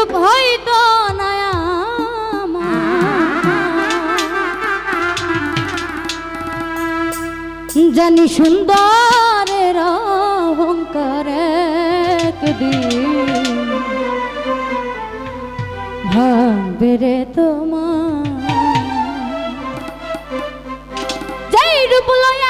রূপ হয়তো নয়া জানি সুন্দরের অহংকার একদিন তোমার। যেই রূপ লয়া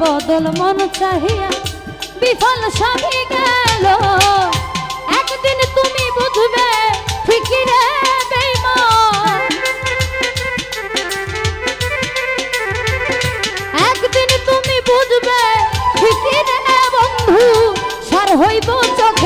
বদল মন চাহিয়া বিফল সবই গেল একদিন তুমি বুঝবে ঠিকই রে। একদিন তুমি বুঝবে ঠিকই রে বন্ধু, সার হইব চোখের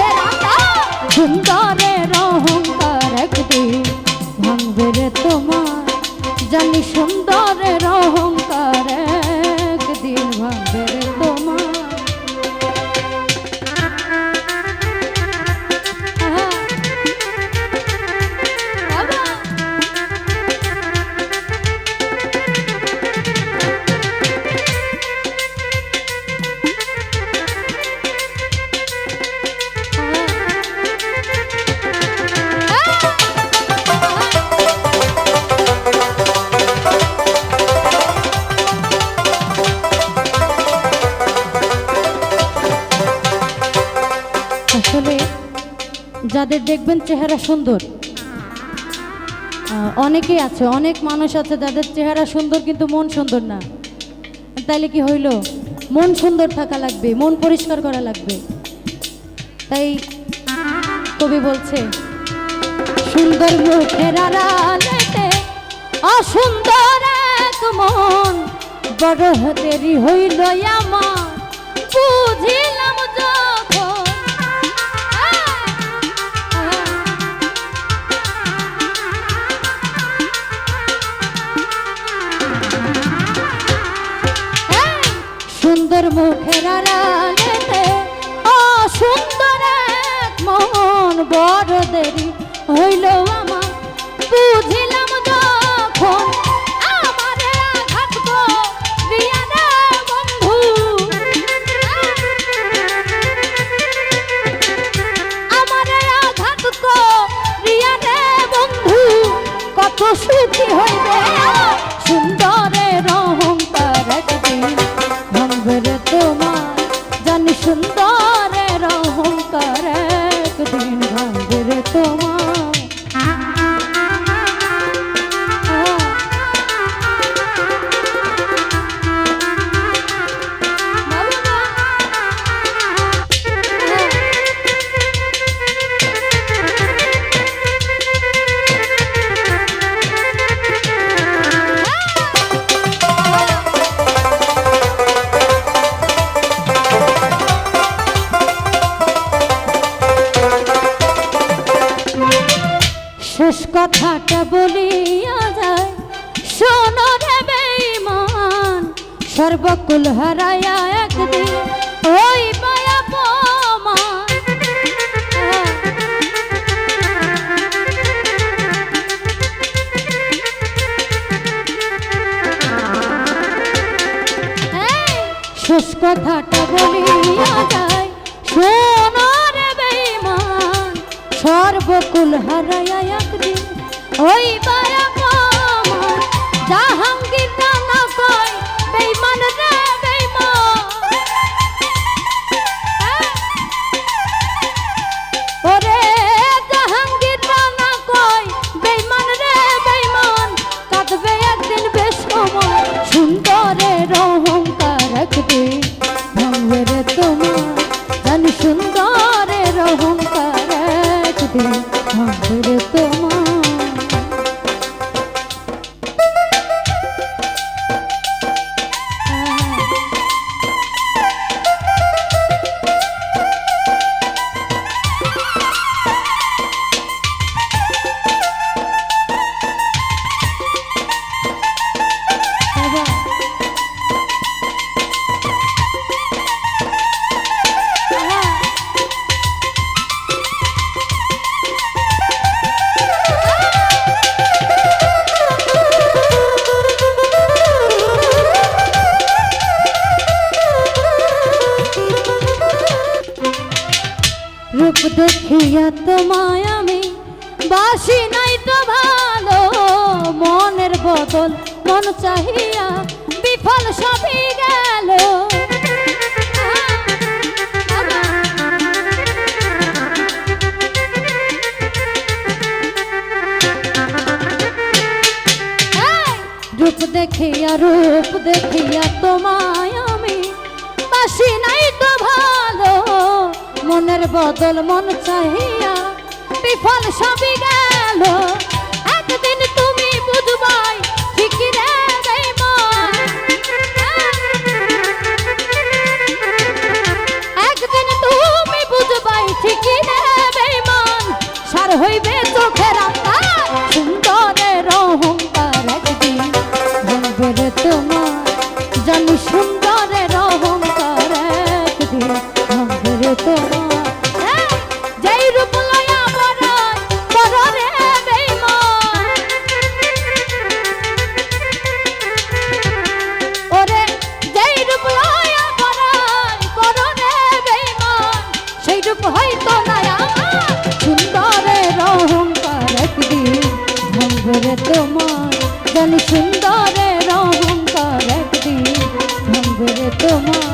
যাদের দেখবেন চেহারা সুন্দর। অনেকেই আছে, অনেক মানুষ আছে যাদের চেহারা সুন্দর কিন্তু মন সুন্দর না। তাইলে কি হইল? মন সুন্দর থাকা লাগবে, মন পরিষ্কার করা লাগবে। তাই কবি বলছে, সুন্দর মুখের অসুন্দর এক মন, বড় দেরি হইল মুখের আড়ালেতে অসুন্দর এক মন বড় দেরি হইল আমার কথাটা বলিয়া যায়। শোনো রে বেঈমান সর্বকুল হারায়া একদিন 可以拜 দেখিয়া তোমায় আমি। বাসি নাই তো ভালো, মনের বদল মন চাহিয়া বিফল সবই গেল। রূপ দেখিয়া রূপ দেখিয়া তোমায় মনের বদল মন চাহিয়া, বিফল সবই গেল একদিন তুমি বুঝবাই, ঠিকই রে। একদিন তুমি বুঝবাই, ঠিকই রে বেঈমান সার হইবে চোখের সুন্দরের অহংকার একদিন ভাঙবে রে তোমার।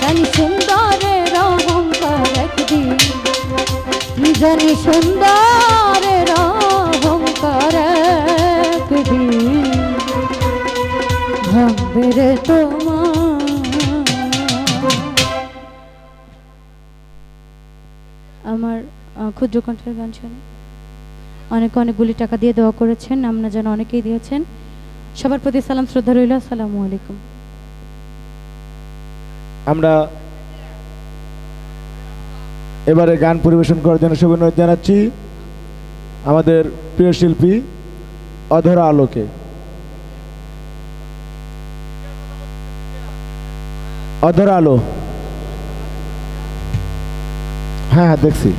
জানি সুন্দরের অহংকার একদিন। কি অহংকার একদিন ভাঙবে তোমার। আমার ক্ষুদ্র কণ্ঠের গান শুনে। অনেকে অনেকগুলি টাকা দিয়ে দেওয়া করেছেন, আমরা যেন অনেকেই দিয়েছেন। সবার প্রতি সালাম, শ্রদ্ধা রইল। আসসালামু আলাইকুম। আমরা এবারে গান পরিবেশন করার জন্য শুভ জানাচ্ছি আমাদের প্রিয় শিল্পী অধরা আলোকে। অধরা আলো। হ্যাঁ হ্যাঁ দেখছি।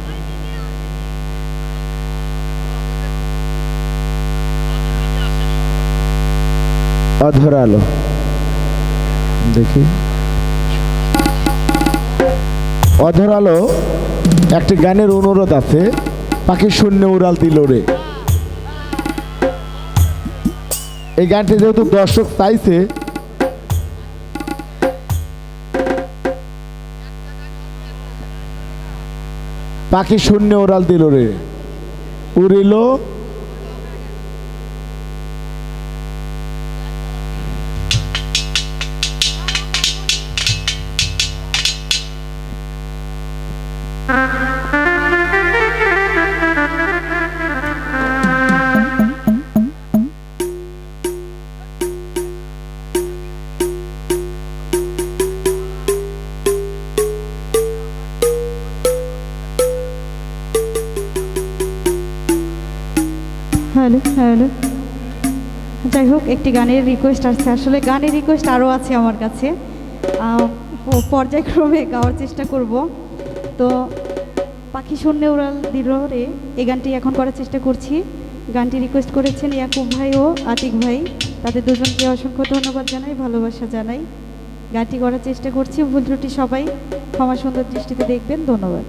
অধরা আলো। দেখি। অধর আলো, একটি গানের অনুরোধ আছে, পাখি শূন্য উড়াল দিল এই গানটি যেহেতু দর্শক চাইছে, পাখি শূন্য উড়াল দিল রে। উড়িল হ্যালো হ্যালো। যাই হোক, একটি গানের রিকোয়েস্ট আসছে। আসলে গানের রিকোয়েস্ট আরও আছে আমার কাছে। পর্যায়ক্রমে গাওয়ার চেষ্টা করব। তো পাখি শূন্য উড়াল দিল রে এই গানটি এখন করার চেষ্টা করছি। গানটি রিকোয়েস্ট করেছেন ইয়াকুব ভাই ও আতিক ভাই। তাদের দুজনকে অসংখ্য ধন্যবাদ জানাই, ভালোবাসা জানাই। গানটি করার চেষ্টা করছি, ভুল ত্রুটি সবাই ক্ষমা সুন্দর দৃষ্টিতে দেখবেন, ধন্যবাদ।